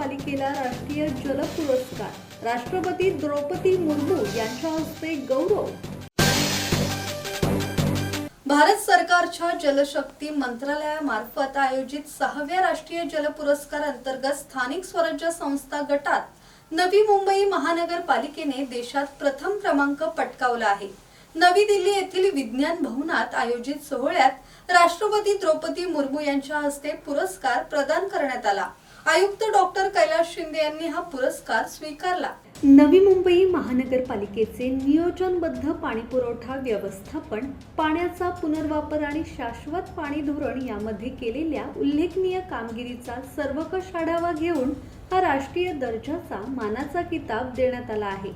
महानगरपालिकेला राष्ट्रीय जल पुरस्कार. राष्ट्रपती द्रौपदी मुर्मू यांच्या हस्ते गौरव. भारत सरकारच्या जलशक्ती मंत्रालयामार्फत आयोजित सहाव्या राष्ट्रीय जल पुरस्कार अंतर्गत स्थानिक स्वराज्य संस्था गटात नवी मुंबई महानगरपालिकेने देशात प्रथम क्रमांक पटकावला आहे. नवी दिल्ली येथील विज्ञान भवनात आयोजित सोहळ्यात राष्ट्रपती द्रौपदी मुर्मू यांच्या हस्ते पुरस्कार प्रदान करण्यात आला. आयुक्त डॉक्टर कैलास शिंदे यांनी हा पुरस्कार स्वीकारला. नवी मुंबई महानगरपालिकेचे नियोजनबद्ध पाणीपुरवठा व्यवस्थापन पाण्याचा पुनर्वापर आणि शाश्वत पाणी धोरण यामध्ये केलेल्या उल्लेखनीय कामगिरीचा सर्वकष आढावा घेऊन हा राष्ट्रीय दर्जाचा मानाचा किताब देण्यात आला आहे.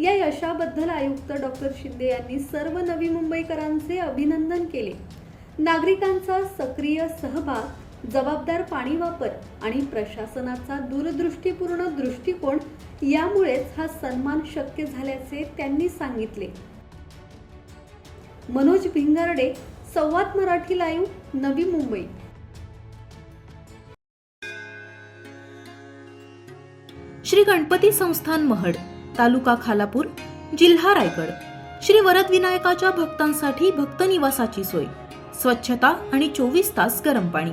या यशाबद्दल आयुक्त डॉक्टर शिंदे यांनी सर्व नवी मुंबईकरांचे अभिनंदन केले. नागरिकांचा सक्रिय सहभाग जबाबदार पाणी वापर आणि प्रशासनाचा दूरदृष्टीपूर्ण दृष्टिकोन यामुळेच हा सन्मान शक्य झाल्याचे त्यांनी सांगितले. मनोज भिंगारडे संवाद मराठी लाईव्ह नवी मुंबई. श्री गणपती संस्थान महड तालुका खालापूर जिल्हा रायगड. श्री वरद विनायकाच्या भक्तांसाठी भक्त निवासाची सोय. स्वच्छता आणि चोवीस तास गरम पाणी.